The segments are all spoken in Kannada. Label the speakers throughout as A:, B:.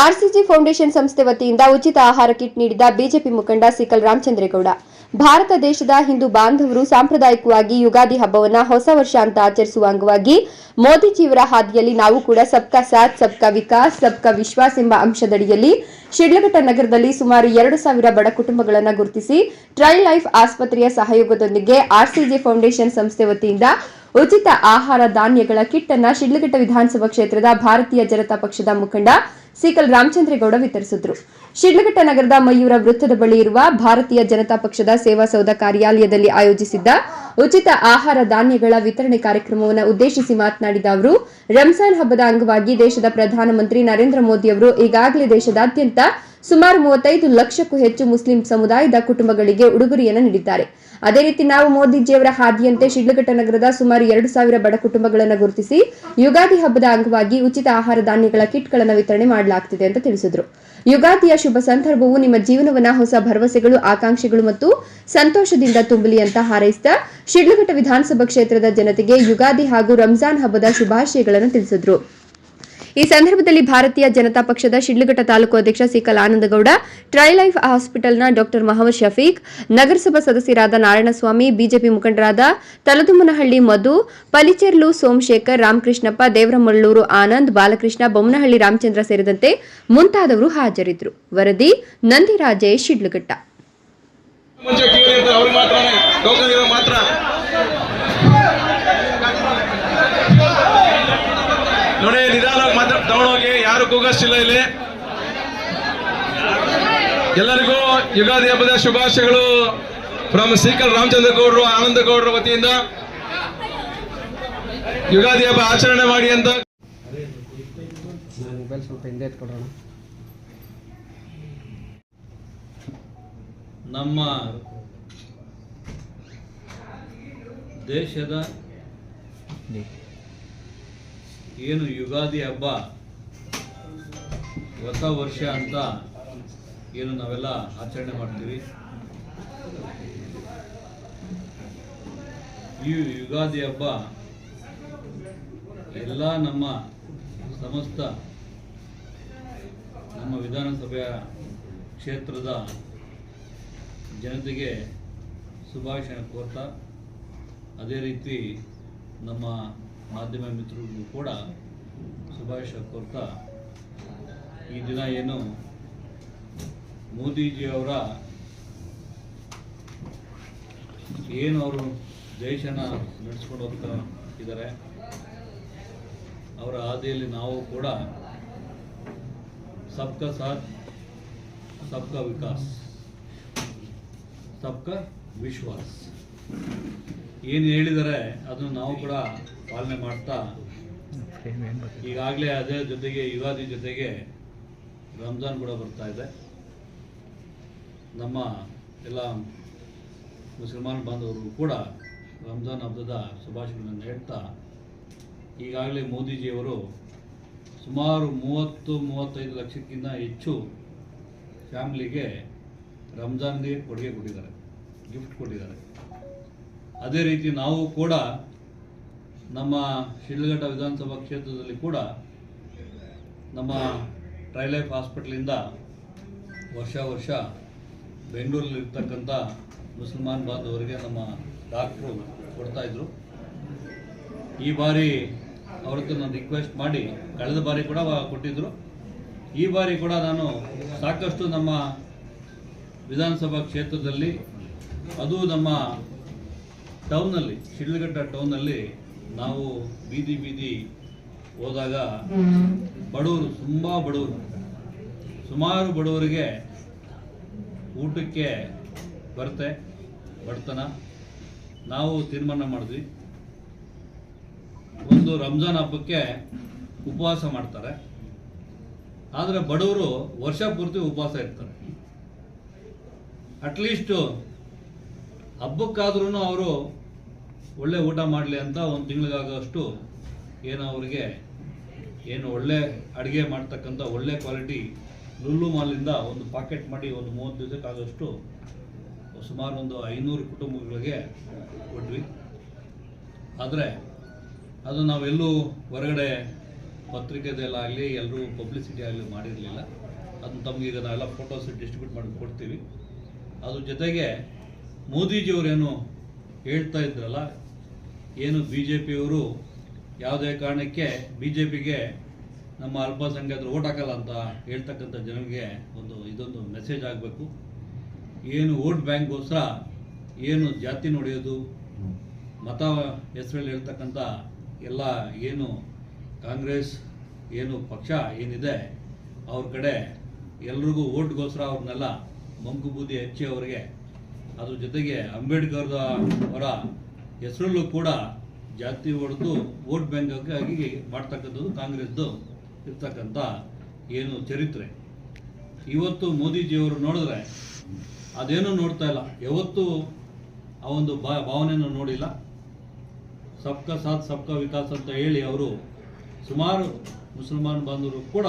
A: ಆರ್ಸಿಜಿ ಫೌಂಡೇಶನ್ ಸಂಸ್ಥೆ ವತಿಯಿಂದ ಉಚಿತ ಆಹಾರ ಕಿಟ್ ನೀಡಿದ ಬಿಜೆಪಿ ಮುಖಂಡ ಸಿಕಲ್ ರಾಮಚಂದ್ರೇಗೌಡ. ಭಾರತ ದೇಶದ ಹಿಂದೂ ಬಾಂಧವರು ಸಾಂಪ್ರದಾಯಿಕವಾಗಿ ಯುಗಾದಿ ಹಬ್ಬವನ್ನ ಹೊಸ ವರ್ಷ ಅಂತ ಆಚರಿಸುವ ಅಂಗವಾಗಿ ಮೋದಿಜಿಯವರ ಹಾದಿಯಲ್ಲಿ ನಾವು ಕೂಡ ಸಬ್ಕಾ ಸಾಥ್, ಸಬ್ಕಾ ವಿಕಾಸ್, ಸಬ್ಕಾ ವಿಶ್ವಾಸ್ ಎಂಬ ಅಂಶದಡಿಯಲ್ಲಿ ಶಿಡ್ಲಘಟ್ಟ ನಗರದಲ್ಲಿ ಸುಮಾರು ಎರಡು ಸಾವಿರ ಬಡ ಕುಟುಂಬಗಳನ್ನು ಗುರುತಿಸಿ ಟ್ರೈ ಲೈಫ್ ಆಸ್ಪತ್ರೆಯ ಸಹಯೋಗದೊಂದಿಗೆ ಆರ್ಸಿಜಿ ಫೌಂಡೇಶನ್ ಸಂಸ್ಥೆ ವತಿಯಿಂದ ಉಚಿತ ಆಹಾರ ಧಾನ್ಯಗಳ ಕಿಟ್ ಅನ್ನ ಶಿಡ್ಲಘಟ್ಟ ವಿಧಾನಸಭಾ ಕ್ಷೇತ್ರದ ಭಾರತೀಯ ಜನತಾ ಪಕ್ಷದ ಮುಖಂಡ ಸಿಕಲ್ ರಾಮಚಂದ್ರೇಗೌಡ ವಿತರಿಸಿದ್ರು. ಶಿಡ್ಲಘಟ್ಟ ನಗರದ ಮಯೂರ ವೃತ್ತದ ಬಳಿ ಇರುವ ಭಾರತೀಯ ಜನತಾ ಪಕ್ಷದ ಸೇವಾ ಸೌಧ ಕಾರ್ಯಾಲಯದಲ್ಲಿ ಆಯೋಜಿಸಿದ್ದ ಉಚಿತ ಆಹಾರ ಧಾನ್ಯಗಳ ವಿತರಣೆ ಕಾರ್ಯಕ್ರಮವನ್ನು ಉದ್ದೇಶಿಸಿ ಮಾತನಾಡಿದ ಅವರು, ರಂಜಾನ್ ಹಬ್ಬದ ಅಂಗವಾಗಿ ದೇಶದ ಪ್ರಧಾನಮಂತ್ರಿ ನರೇಂದ್ರ ಮೋದಿ ಅವರು ಈಗಾಗಲೇ ದೇಶದಾದ್ಯಂತ ಸುಮಾರು ಮೂವತ್ತೈದು ಲಕ್ಷಕ್ಕೂ ಹೆಚ್ಚು ಮುಸ್ಲಿಂ ಸಮುದಾಯದ ಕುಟುಂಬಗಳಿಗೆ ಉಡುಗೊರೆಯನ್ನು ನೀಡಿದ್ದಾರೆ. ಅದೇ ರೀತಿ ನಾವು ಮೋದಿಜಿಯವರ ಹಾದಿಯಂತೆ ಶಿಡ್ಲಘಟ್ಟ ನಗರದ ಸುಮಾರು ಎರಡು ಸಾವಿರ ಬಡ ಕುಟುಂಬಗಳನ್ನು ಗುರುತಿಸಿ, ಯುಗಾದಿ ಹಬ್ಬದ ಅಂಗವಾಗಿ ಉಚಿತ ಆಹಾರ ಧಾನ್ಯಗಳ ಕಿಟ್ಗಳನ್ನು ವಿತರಣೆ ಮಾಡಲಾಗುತ್ತಿದೆ ಅಂತ ತಿಳಿಸಿದರು. ಯುಗಾದಿಯ ಶುಭ ಸಂದರ್ಭವು ನಿಮ್ಮ ಜೀವನವನ್ನ ಹೊಸ ಭರವಸೆಗಳು, ಆಕಾಂಕ್ಷೆಗಳು ಮತ್ತು ಸಂತೋಷದಿಂದ ತುಂಬಲಿ ಅಂತ ಹಾರೈಸಿದ ಶಿಡ್ಲಘಟ್ಟ ವಿಧಾನಸಭಾ ಕ್ಷೇತ್ರದ ಜನತೆಗೆ ಯುಗಾದಿ ಹಾಗೂ ರಂಜಾನ್ ಹಬ್ಬದ ಶುಭಾಶಯಗಳನ್ನು ತಿಳಿಸಿದರು. ಈ ಸಂದರ್ಭದಲ್ಲಿ ಭಾರತೀಯ ಜನತಾ ಪಕ್ಷದ ಶಿಡ್ಲಘಟ್ಟ ತಾಲೂಕು ಅಧ್ಯಕ್ಷ ಸಿಕಲ್ ಆನಂದಗೌಡ ಟ್ರೈ ಲೈಫ್ ಹಾಸ್ಪಿಟಲ್ನ ಡಾಕ್ಟರ್ ಮಹಮ್ಮದ್ ಶಫೀಕ್, ನಗರಸಭಾ ಸದಸ್ಯರಾದ ನಾರಾಯಣಸ್ವಾಮಿ, ಬಿಜೆಪಿ ಮುಖಂಡರಾದ ತಲದುಮನಹಳ್ಳಿ ಮಧು, ಪಲಿಚೆರ್ಲು ಸೋಮಶೇಖರ್, ರಾಮಕೃಷ್ಣಪ್ಪ, ದೇವರಮಳ್ಳೂರು ಆನಂದ್, ಬಾಲಕೃಷ್ಣ, ಬೊಮ್ಮನಹಳ್ಳಿ ರಾಮಚಂದ್ರ ಸೇರಿದಂತೆ ಮುಂತಾದವರು ಹಾಜರಿದ್ದರು ವರದಿ ನಂದಿರಾಜೇ, ಶಿಡ್ಲಘಟ್ಟ.
B: ಮುಂಚೆ ಕ್ಯೂ ಇರ್ತಾರೆ ಅವ್ರಿಗೆ ಮಾತ್ರನೇ, ಟೋಕನ್ ಇರೋ ಮಾತ್ರ. ನೋಡಿ, ನಿಧಾನವಾಗಿ ಮಾತ್ರ ತಗೊಂಡೋಗಿ ಯಾರು ಕೂಗಷ್ಟಿಲ್ಲ ಇಲ್ಲಿ. ಎಲ್ಲರಿಗೂ ಯುಗಾದಿ ಹಬ್ಬದ ಶುಭಾಶಯಗಳು ಫ್ರಮ್ ಸೀಕಲ್ ರಾಮಚಂದ್ರ ಗೌಡರು, ಆನಂದ ಗೌಡರ ವತಿಯಿಂದ. ಯುಗಾದಿ ಹಬ್ಬ ಆಚರಣೆ ಮಾಡಿ ಅಂತ.
C: ಮೊಬೈಲ್ ಸ್ವಲ್ಪ ಹಿಂದೆ ಎತ್ಕೊಡೋಣ.
D: ನಮ್ಮ ದೇಶದ ಏನು ಯುಗಾದಿ ಹಬ್ಬ ಹೊಸ ವರ್ಷ ಅಂತ ಏನು ನಾವೆಲ್ಲ ಆಚರಣೆ ಮಾಡ್ತೀವಿ ಈ ಯುಗಾದಿ ಹಬ್ಬ ಎಲ್ಲ ನಮ್ಮ ಸಮಸ್ತ ನಮ್ಮ ವಿಧಾನಸಭೆಯ ಕ್ಷೇತ್ರದ ಜನತೆಗೆ ಶುಭಾಶಯ ಕೋರ್ತಾ, ಅದೇ ರೀತಿ ನಮ್ಮ ಮಾಧ್ಯಮ ಮಿತ್ರರಿಗೂ ಕೂಡ ಶುಭಾಶಯ ಕೋರ್ತಾ. ಈ ದಿನ ಏನು? ಮೋದಿಜಿಯವರ ಏನು ಅವರು ದೇಶನ ನಡೆಸ್ಕೊಂಡು ಹೋಗ್ತಾ ಇದ್ದಾರೆ, ಅವರ ಹಾದಿಯಲ್ಲಿ ನಾವು ಕೂಡ ಸಬ್ಕಾ ಸಾಥ್, ಸಬ್ಕಾ ವಿಕಾಸ್. ಸಬ್ಕಾ ವಿಶ್ವಾಸ್. ಏನು ಹೇಳಿದರೆ ಅದನ್ನು ನಾವು ಕೂಡ ಪಾಲನೆ ಮಾಡ್ತಾ ಈಗಾಗಲೇ ಅದೇ ಜೊತೆಗೆ ಯುಗಾದಿ ಜೊತೆಗೆ ರಂಜಾನ್ ಕೂಡ ಬರ್ತಾ ಇದೆ. ನಮ್ಮ ಎಲ್ಲ ಮುಸಲ್ಮಾನ್ ಬಾಂಧವರು ಕೂಡ ರಂಜಾನ್ ಹಬ್ಬದ ಶುಭಾಶಯಗಳನ್ನು ಹೇಳ್ತಾ, ಈಗಾಗಲೇ ಮೋದಿಜಿಯವರು ಸುಮಾರು ಮೂವತ್ತು ಮೂವತ್ತೈದು ಲಕ್ಷಕ್ಕಿಂತ ಹೆಚ್ಚು ಫ್ಯಾಮ್ಲಿಗೆ ರಂಜಾನ್ಗೆ ಕೊಡುಗೆ ಕೊಟ್ಟಿದ್ದಾರೆ ಗಿಫ್ಟ್ ಕೊಟ್ಟಿದ್ದಾರೆ. ಅದೇ ರೀತಿ ನಾವು ಕೂಡ ನಮ್ಮ ಶಿಡ್ಲಘಟ್ಟ ವಿಧಾನಸಭಾ ಕ್ಷೇತ್ರದಲ್ಲಿ ಕೂಡ ನಮ್ಮ ಟ್ರೈಲೈಫ್ ಹಾಸ್ಪಿಟ್ಲಿಂದ ವರ್ಷ ವರ್ಷ ಬೆಂಗಳೂರಲ್ಲಿರ್ತಕ್ಕಂಥ ಮುಸಲ್ಮಾನ್ ಬಾಂಧವರಿಗೆ ನಮ್ಮ ಡಾಕ್ಟ್ರು ಕೊಡ್ತಾಯಿದ್ರು ಈ ಬಾರಿ ಅವ್ರ ಹತ್ರ ನಾನು ರಿಕ್ವೆಸ್ಟ್ ಮಾಡಿ, ಕಳೆದ ಬಾರಿ ಕೂಡ ಕೊಟ್ಟಿದ್ದರು ಈ ಬಾರಿ ಕೂಡ ನಾನು ಸಾಕಷ್ಟು ನಮ್ಮ ವಿಧಾನಸಭಾ ಕ್ಷೇತ್ರದಲ್ಲಿ ಅದು ನಮ್ಮ ಟೌನಲ್ಲಿ ಶಿಡ್ಲಘಟ್ಟ ಟೌನಲ್ಲಿ ನಾವು ಬೀದಿ ಬೀದಿ ಹೋದಾಗ ಬಡವರು, ತುಂಬ ಬಡವರು, ಸುಮಾರು ಬಡವರಿಗೆ ಊಟಕ್ಕೆ ಬರುತ್ತೆ ಬಡತನ. ನಾವು ತೀರ್ಮಾನ ಮಾಡಿದ್ವಿ. ಒಂದು ರಂಜಾನ್ ಹಬ್ಬಕ್ಕೆ ಉಪವಾಸ ಮಾಡ್ತಾರೆ. ಆದರೆ ಬಡವರು ವರ್ಷ ಪೂರ್ತಿ ಉಪವಾಸ ಇರ್ತಾರೆ. ಅಟ್ಲೀಸ್ಟು ಹಬ್ಬಕ್ಕಾದ್ರೂ ಅವರು ಒಳ್ಳೆ ಊಟ ಮಾಡಲಿ ಅಂತ ಒಂದು ತಿಂಗಳಿಗಾಗೋಷ್ಟು ಏನು ಅವರಿಗೆ ಏನು ಒಳ್ಳೆ ಅಡುಗೆ ಮಾಡ್ತಕ್ಕಂಥ ಒಳ್ಳೆ ಕ್ವಾಲಿಟಿ ಲುಲ್ಲು ಮಾಲಿಂದ ಒಂದು ಪಾಕೆಟ್ ಮಾಡಿ ಒಂದು ಮೂವತ್ತು ದಿವಸಕ್ಕಾಗೋಷ್ಟು ಸುಮಾರು ಒಂದು ಐನೂರು ಕುಟುಂಬಗಳಿಗೆ ಕೊಟ್ವಿ. ಆದರೆ ಅದು ನಾವೆಲ್ಲೂ ಹೊರಗಡೆ ಪತ್ರಿಕೆದಲ್ಲಾಗಲಿ ಎಲ್ಲರೂ ಪಬ್ಲಿಸಿಟಿ ಆಗಲಿ ಮಾಡಿರಲಿಲ್ಲ. ಅದನ್ನು ತಮಗೀಗ ನಾವೆಲ್ಲ ಫೋಟೋಸ್ ಡಿಸ್ಟ್ರಿಬ್ಯೂಟ್ ಮಾಡಿ ಕೊಡ್ತೀವಿ. ಅದ್ರ ಜೊತೆಗೆ ಮೋದಿಜಿಯವರೇನು ಹೇಳ್ತಾ ಇದ್ರಲ್ಲ, ಏನು ಬಿ ಜೆ ಪಿಯವರು ಯಾವುದೇ ಕಾರಣಕ್ಕೆ ಬಿ ಜೆ ಪಿಗೆ ನಮ್ಮ ಅಲ್ಪಸಂಖ್ಯಾತರು ಓಟ್ ಹಾಕಲ್ಲ ಅಂತ ಹೇಳ್ತಕ್ಕಂಥ ಜನರಿಗೆ ಒಂದು ಇದೊಂದು ಮೆಸೇಜ್ ಆಗಬೇಕು. ಏನು ವೋಟ್ ಬ್ಯಾಂಕ್ಗೋಸ್ಕರ ಏನು ಜಾತಿ ನೋಡಿಯೋದು, ಮತ ಹೆಸರಲ್ಲಿ ಹೇಳ್ತಕ್ಕಂಥ ಎಲ್ಲ ಏನು ಕಾಂಗ್ರೆಸ್, ಏನು ಪಕ್ಷ ಏನಿದೆ, ಅವ್ರ ಕಡೆ ಎಲ್ರಿಗೂ ಓಟ್ಗೋಸ್ಕರ ಅವ್ರನ್ನೆಲ್ಲ ಮಂಕು ಬೂದಿ ಹಚ್ಚಿ ಅವರಿಗೆ, ಅದ್ರ ಜೊತೆಗೆ ಅಂಬೇಡ್ಕರ್ ಅವರ ಹೆಸರಲ್ಲೂ ಕೂಡ ಜಾತಿ ಹೊಡೆದು ವೋಟ್ ಬ್ಯಾಂಕ್ ಆಗಿ ಮಾಡ್ತಕ್ಕಂಥದ್ದು ಕಾಂಗ್ರೆಸ್ದು ಇರ್ತಕ್ಕಂಥ ಏನು ಚರಿತ್ರೆ. ಇವತ್ತು ಮೋದಿಜಿಯವರು ನೋಡಿದ್ರೆ ಅದೇನೂ ನೋಡ್ತಾ ಇಲ್ಲ. ಯಾವತ್ತೂ ಆ ಒಂದು ಬಾ ಭಾವನೆಯನ್ನು ನೋಡಿಲ್ಲ. ಸಬ್ಕಾ ಸಾಥ್, ಸಬ್ಕಾ ವಿಕಾಸ್ ಅಂತ ಹೇಳಿ ಅವರು ಸುಮಾರು ಮುಸಲ್ಮಾನ್ ಬಾಂಧವರು ಕೂಡ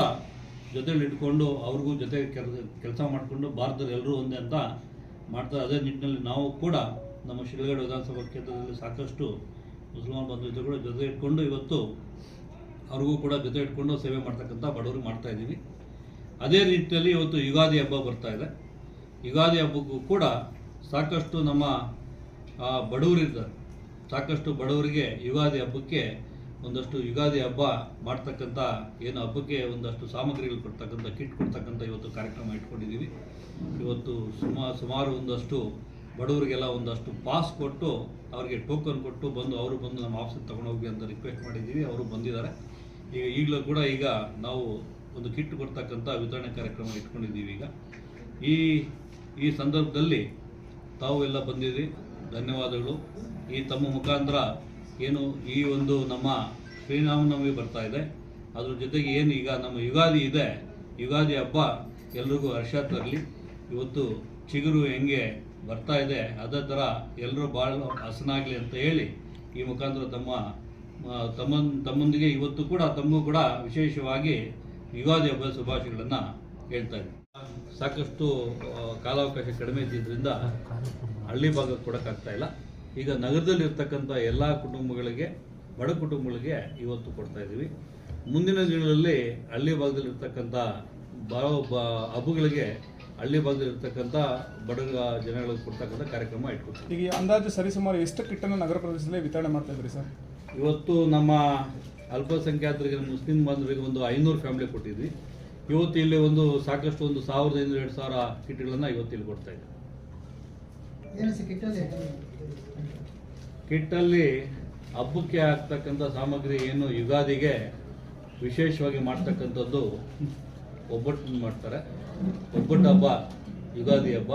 D: ಜೊತೆಲಿ ಇಟ್ಕೊಂಡು ಅವ್ರಿಗೂ ಜೊತೆ ಕೆಲಸ ಮಾಡಿಕೊಂಡು ಭಾರತದಲ್ಲಿ ಎಲ್ಲರೂ ಒಂದೇ ಅಂತ ಮಾಡ್ತಾರೆ ಅದೇ ನಿಟ್ಟಿನಲ್ಲಿ ನಾವು ಕೂಡ ನಮ್ಮ ಶಿಲ್ಗಡೆ ವಿಧಾನಸಭಾ ಕ್ಷೇತ್ರದಲ್ಲಿ ಸಾಕಷ್ಟು ಮುಸಲ್ಮಾನ್ ಬಂಧುಗಳು ಜೊತೆ ಇಟ್ಕೊಂಡು ಇವತ್ತು ಅವ್ರಿಗೂ ಕೂಡ ಜೊತೆ ಇಟ್ಕೊಂಡು ಸೇವೆ ಮಾಡ್ತಕ್ಕಂಥ ಬಡವರು ಮಾಡ್ತಾ ಇದ್ದೀವಿ. ಅದೇ ರೀತಿಯಲ್ಲಿ ಇವತ್ತು ಯುಗಾದಿ ಹಬ್ಬ ಬರ್ತಾ ಇದೆ. ಯುಗಾದಿ ಹಬ್ಬಕ್ಕೂ ಕೂಡ ಸಾಕಷ್ಟು ನಮ್ಮ ಬಡವರಿದ್ದಾರೆ ಸಾಕಷ್ಟು ಬಡವರಿಗೆ ಯುಗಾದಿ ಹಬ್ಬಕ್ಕೆ ಒಂದಷ್ಟು ಯುಗಾದಿ ಹಬ್ಬ ಮಾಡ್ತಕ್ಕಂಥ, ಏನು ಹಬ್ಬಕ್ಕೆ ಒಂದಷ್ಟು ಸಾಮಗ್ರಿಗಳು ಕೊಡ್ತಕ್ಕಂಥ, ಕಿಟ್ ಕೊಡ್ತಕ್ಕಂಥ ಇವತ್ತು ಕಾರ್ಯಕ್ರಮ ಇಟ್ಕೊಂಡಿದ್ದೀವಿ. ಇವತ್ತು ಸುಮಾ, ಸುಮಾರು ಒಂದಷ್ಟು ಬಡವರಿಗೆಲ್ಲ ಒಂದಷ್ಟು ಪಾಸ್ ಕೊಟ್ಟು ಅವರಿಗೆ ಟೋಕನ್ ಕೊಟ್ಟು ಬಂದು ಅವರು ಬಂದು ನಮ್ಮ ಆಫೀಸಿಗೆ ತಗೊಂಡೋಗಿ ಅಂತ ರಿಕ್ವೆಸ್ಟ್ ಮಾಡಿದ್ದೀವಿ. ಅವರು ಬಂದಿದ್ದಾರೆ. ಈಗ ಈಗಲೂ ಕೂಡ ಈಗ ನಾವು ಒಂದು ಕಿಟ್ ಕೊಡ್ತಕ್ಕಂಥ ವಿತರಣೆ ಕಾರ್ಯಕ್ರಮ ಇಟ್ಕೊಂಡಿದ್ದೀವಿ ಈಗ. ಈ ಈ ಸಂದರ್ಭದಲ್ಲಿ ತಾವು ಎಲ್ಲ ಬಂದಿದ್ದೀವಿ ಧನ್ಯವಾದಗಳು. ಈ ತಮ್ಮ ಮುಖಾಂತರ ಏನು ಈ ಒಂದು ನಮ್ಮ ಶ್ರೀರಾಮನವಮಿ ಬರ್ತಾ ಇದೆ. ಅದ್ರ ಜೊತೆಗೆ ಏನು ಈಗ ನಮ್ಮ ಯುಗಾದಿ ಇದೆ. ಯುಗಾದಿ ಹಬ್ಬ ಎಲ್ರಿಗೂ ಹರ್ಷ ತರಲಿ. ಇವತ್ತು ಚಿಗುರು ಹೆಂಗೆ ಬರ್ತಾ ಇದೆ, ಅದೇ ಥರ ಎಲ್ಲರೂ ಭಾಳ ಹಸನಾಗಲಿ ಅಂತ ಹೇಳಿ ಈ ಮುಖಾಂತರ ತಮ್ಮ ತಮ್ಮ ತಮ್ಮೊಂದಿಗೆ ಇವತ್ತು ಕೂಡ, ತಮಗೂ ಕೂಡ ವಿಶೇಷವಾಗಿ ಯುಗಾದಿ ಹಬ್ಬದ ಶುಭಾಶಯಗಳನ್ನು ಹೇಳ್ತಾ ಸಾಕಷ್ಟು ಕಾಲಾವಕಾಶ ಕಡಿಮೆ ಇದ್ದಿದ್ದರಿಂದ ಹಳ್ಳಿ ಭಾಗಕ್ಕೆ ಕೊಡೋಕ್ಕಾಗ್ತಾ ಇಲ್ಲ. ಈಗ ನಗರದಲ್ಲಿ ಇರ್ತಕ್ಕಂಥ ಎಲ್ಲ ಕುಟುಂಬಗಳಿಗೆ ಬಡ ಕುಟುಂಬಗಳಿಗೆ ಇವತ್ತು ಕೊಡ್ತಾ ಇದ್ದೀವಿ. ಮುಂದಿನ ದಿನಗಳಲ್ಲಿ ಹಳ್ಳಿ ಭಾಗದಲ್ಲಿ ಇರ್ತಕ್ಕಂಥ ಬರೋ ಬ ಹಬ್ಬಗಳಿಗೆ ಹಳ್ಳಿ ಭಾಗದಲ್ಲಿ ಇರ್ತಕ್ಕಂಥ ಬಡ ಜನಗಳಿಗೆ ಕೊಡ್ತಕ್ಕಂಥ ಕಾರ್ಯಕ್ರಮ ಇಟ್ಕೊಡ್ತೀವಿ.
E: ಈಗ ಅಂದಾಜು ಸರಿಸುಮಾರು ಎಷ್ಟು ಕಿಟ್ಟನ್ನು ನಗರ ಪ್ರದೇಶದಲ್ಲಿ ವಿತರಣೆ ಮಾಡ್ತಾ ಇದ್ರಿ ಸರ್?
D: ಇವತ್ತು ನಮ್ಮ ಅಲ್ಪಸಂಖ್ಯಾತರಿಗೆ ಮುಸ್ಲಿಂ ಬಾಂಧವರಿಗೆ ಒಂದು ಐನೂರು ಫ್ಯಾಮಿಲಿ ಕೊಟ್ಟಿದ್ವಿ. ಇವತ್ತು ಇಲ್ಲಿ ಒಂದು ಸಾಕಷ್ಟು ಒಂದು ಸಾವಿರದ ಐನೂರು ಎರಡು ಸಾವಿರ ಕಿಟ್ಗಳನ್ನು ಇವತ್ತು ಇಲ್ಲಿ ಕೊಡ್ತಾ ಇದ್ದೀವಿ. ಕಿಟ್ಟಲ್ಲಿ ಹಬ್ಬಕ್ಕೆ ಆಗ್ತಕ್ಕಂಥ ಸಾಮಗ್ರಿ ಏನು ಯುಗಾದಿಗೆ ವಿಶೇಷವಾಗಿ ಮಾಡ್ತಕ್ಕಂಥದ್ದು ಒಬ್ಬಟ್ಟು ಮಾಡ್ತಾರೆ. ಒಬ್ಬಟ್ಟು ಹಬ್ಬ, ಯುಗಾದಿ ಹಬ್ಬ.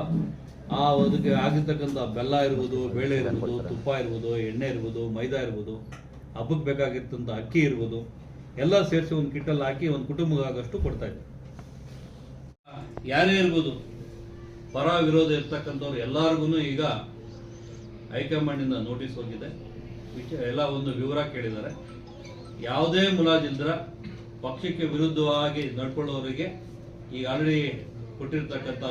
D: ಆ ಅದಕ್ಕೆ ಆಗಿರ್ತಕ್ಕಂಥ ಬೆಲ್ಲ ಇರ್ಬೋದು, ಬೇಳೆ ಇರ್ಬೋದು, ತುಪ್ಪ ಇರ್ಬೋದು, ಎಣ್ಣೆ ಇರ್ಬೋದು, ಮೈದಾ ಇರ್ಬೋದು, ಹಬ್ಬಕ್ಕೆ ಬೇಕಾಗಿರ್ತಂಥ ಅಕ್ಕಿ ಇರ್ಬೋದು, ಎಲ್ಲ ಸೇರಿಸಿ ಒಂದು ಕಿಟ್ಟಲ್ಲಿ ಹಾಕಿ ಒಂದು ಕುಟುಂಬಕ್ಕಾಗಷ್ಟು ಕೊಡ್ತಾ ಇದ್ದಾರೆ ಯಾರೇ ಇರ್ಬೋದು ಪರ ವಿರೋಧ ಇರ್ತಕ್ಕಂಥವ್ರು ಎಲ್ಲರಿಗೂ ಈಗ ಹೈಕಮಾಂಡಿಂದ ನೋಟಿಸ್ ಹೋಗಿದೆ. ವಿಷಯ ಎಲ್ಲ ಒಂದು ವಿವರ ಕೇಳಿದ್ದಾರೆ. ಯಾವುದೇ ಮುಲಾಜಿಲ್ದ್ರ ಪಕ್ಷಕ್ಕೆ ವಿರುದ್ಧವಾಗಿ ನಡ್ಕೊಳ್ಳೋರಿಗೆ ಈಗ ಆಲ್ರೆಡಿ ಕೊಟ್ಟಿರ್ತಕ್ಕಂಥ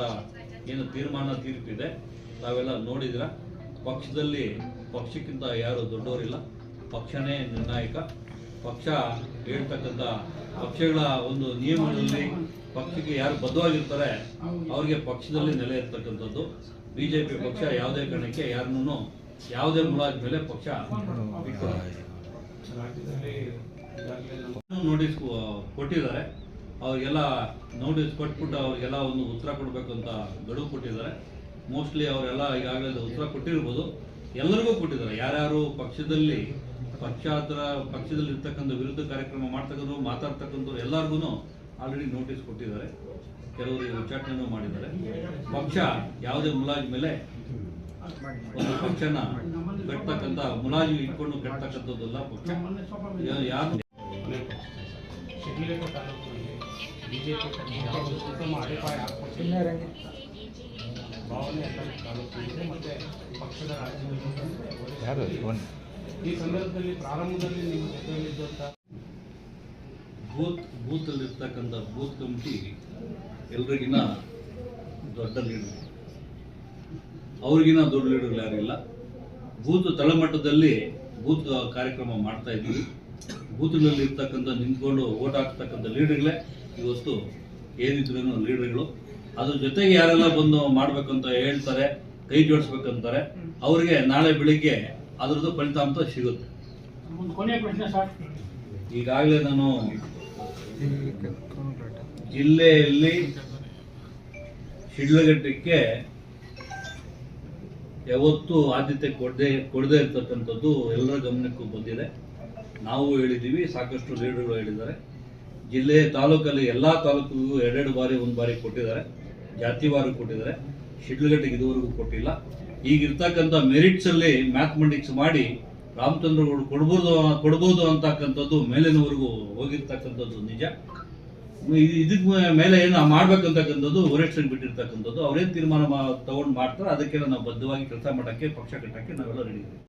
D: ಏನು ತೀರ್ಮಾನ ತೀರ್ಪಿದೆ. ತಾವೆಲ್ಲ ನೋಡಿದ್ರ ಪಕ್ಷದಲ್ಲಿ ಪಕ್ಷಕ್ಕಿಂತ ಯಾರು ದೊಡ್ಡವರಿಲ್ಲ. ಪಕ್ಷನೇ ನಿರ್ಣಾಯಕ. ಪಕ್ಷ ಹೇಳ್ತಕ್ಕಂಥ ಪಕ್ಷಗಳ ಒಂದು ನಿಯಮಗಳಲ್ಲಿ ಪಕ್ಷಕ್ಕೆ ಯಾರು ಬದ್ಧವಾಗಿರ್ತಾರೆ ಅವ್ರಿಗೆ ಪಕ್ಷದಲ್ಲಿ ನೆಲೆ ಇರ್ತಕ್ಕಂಥದ್ದು. ಬಿಜೆಪಿ ಪಕ್ಷ ಯಾವುದೇ ಕಾರಣಕ್ಕೆ ಯಾರನ್ನೂ ಯಾವುದೇ ಮುಲಾಜ್ ಮೇಲೆ ಪಕ್ಷ ನೋಟಿಸ್ ಕೊಟ್ಟಿದ್ದಾರೆ. ಅವ್ರಿಗೆಲ್ಲ ನೋಟಿಸ್ ಕೊಟ್ಬಿಟ್ಟು ಅವ್ರಿಗೆಲ್ಲ ಒಂದು ಉತ್ತರ ಕೊಡಬೇಕು ಅಂತ ಗಡುವು ಕೊಟ್ಟಿದ್ದಾರೆ. ಮೋಸ್ಟ್ಲಿ ಅವರೆಲ್ಲ ಈಗಾಗಲೇ ಉತ್ತರ ಕೊಟ್ಟಿರ್ಬೋದು. ಎಲ್ಲರಿಗೂ ಕೊಟ್ಟಿದ್ದಾರೆ. ಯಾರ್ಯಾರು ಪಕ್ಷದಲ್ಲಿ ಪಕ್ಷಾತರ ಪಕ್ಷದಲ್ಲಿ ಇರ್ತಕ್ಕಂಥ ವಿರುದ್ಧ ಕಾರ್ಯಕ್ರಮ ಮಾಡ್ತಕ್ಕಂಥ ಮಾತಾಡ್ತಕ್ಕಂಥವ್ರು ಎಲ್ಲರಿಗೂ ಆಲ್ರೆಡಿ ನೋಟಿಸ್ ಕೊಟ್ಟಿದ್ದಾರೆ. ಕೆಲವರು ಉಚ್ಚಾಟನೆ ಮಾಡಿದ್ದಾರೆ. ಪಕ್ಷ ಯಾವುದೇ ಮುಲಾಜ್ ಮೇಲೆ ಒಂದು ಪಕ್ಷನ ಕಟ್ತಕ್ಕಂಥ ಮುಲಾಜು ಇಟ್ಕೊಂಡು ಕಟ್ತಕ್ಕಂಥದ್ದಲ್ಲ ಪಕ್ಷ. ಯಾರು
E: ಭಾವನೆ ಮತ್ತೆ ಪಕ್ಷದ ರಾಜ್ಯದಲ್ಲಿ ಈ ಸಂದರ್ಭದಲ್ಲಿ ಪ್ರಾರಂಭದಲ್ಲಿ ನಿಮ್ಮ ಜೊತೆಯಲ್ಲಿದ್ದಂಥ
D: ಬೂತ್ ಬೂತಲ್ಲಿರ್ತಕ್ಕಂಥ ಭೂತ್ ಬೂತ್ ಕಮಿಟಿ ಎಲ್ರಿಗಿನ ದೊಡ್ಡ ಲೀಡರ್. ಅವ್ರಿಗಿನ ದೊಡ್ಡ ಲೀಡರ್ ಯಾರಿಲ್ಲ. ಬೂತ್ ತಳಮಟ್ಟದಲ್ಲಿ ಬೂತ್ ಕಾರ್ಯಕ್ರಮ ಮಾಡ್ತಾ ಇದ್ದೀವಿ. ಬೂತ್ಗಳಲ್ಲಿ ಇರ್ತಕ್ಕಂಥ ನಿಂತ್ಕೊಂಡು ಓಟ್ ಹಾಕ್ತಕ್ಕಂಥ ಲೀಡರ್ಗಳೇ ಇವತ್ತು ಏನಿದ್ರು ಲೀಡರ್ಗಳು. ಅದ್ರ ಜೊತೆಗೆ ಯಾರೆಲ್ಲ ಬಂದು ಮಾಡ್ಬೇಕಂತ ಹೇಳ್ತಾರೆ ಕೈ ಜೋಡಿಸ್ಬೇಕಂತಾರೆ ಅವ್ರಿಗೆ ನಾಳೆ ಬೆಳಿಗ್ಗೆ ಅದ್ರದ್ದು ಫಲಿತಾಂಶ ಸಿಗುತ್ತೆ. ಈಗಾಗಲೇ ನಾನು ಜಿಲ್ಲೆಯಲ್ಲಿ ಶಿಡ್ಲಘಟ್ಟಕ್ಕೆ ಯಾವತ್ತೂ ಆದ್ಯತೆ ಕೊಡದೆ, ಕೊಡದೇ ಇರ್ತಕ್ಕಂಥದ್ದು ಎಲ್ಲರ ಗಮನಕ್ಕೂ ಬಂದಿದೆ. ನಾವು ಹೇಳಿದ್ದೀವಿ, ಸಾಕಷ್ಟು ಲೀಡರ್ಗಳು ಹೇಳಿದ್ದಾರೆ. ಜಿಲ್ಲೆ ತಾಲೂಕಲ್ಲಿ ಎಲ್ಲ ತಾಲೂಕಿಗೂ ಎರಡೆರಡು ಬಾರಿ, ಒಂದು ಬಾರಿ ಕೊಟ್ಟಿದ್ದಾರೆ. ಜಾತಿವಾರು ಕೊಟ್ಟಿದ್ದಾರೆ. ಶಿಡ್ಲಘಟ್ಟಿಗೆ ಇದುವರೆಗೂ ಕೊಟ್ಟಿಲ್ಲ. ಈಗಿರ್ತಕ್ಕಂಥ ಮೆರಿಟ್ಸಲ್ಲಿ ಮ್ಯಾಥಮೆಟಿಕ್ಸ್ ಮಾಡಿ ರಾಮಚಂದ್ರಗೌಡ ಕೊಡ್ಬೋದು ಕೊಡ್ಬೋದು ಅಂತಕ್ಕಂಥದ್ದು ಮೇಲಿನವರೆಗೂ ಹೋಗಿರ್ತಕ್ಕಂಥದ್ದು ನಿಜ. ಇದಕ್ಕೆ ಇದಕ್ ಮೇಲೆ ಏನು ಮಾಡ್ಬೇಕಂತಕ್ಕಂಥದ್ದು ವರಿಷ್ಠರಿಗೆ ಬಿಟ್ಟಿರ್ತಕ್ಕಂಥದ್ದು. ಅವ್ರೇನ್ ತೀರ್ಮಾನ ತಗೊಂಡ್ ಮಾಡ್ತಾರೆ, ಅದಕ್ಕೆಲ್ಲ ನಾವು ಬದ್ಧವಾಗಿ ಕೆಲಸ ಮಾಡಕ್ಕೆ, ಪಕ್ಷ ಕಟ್ಟಕ್ಕೆ ನಾವೆಲ್ಲ ರೆಡಿ ಇದ್ದೀವಿ.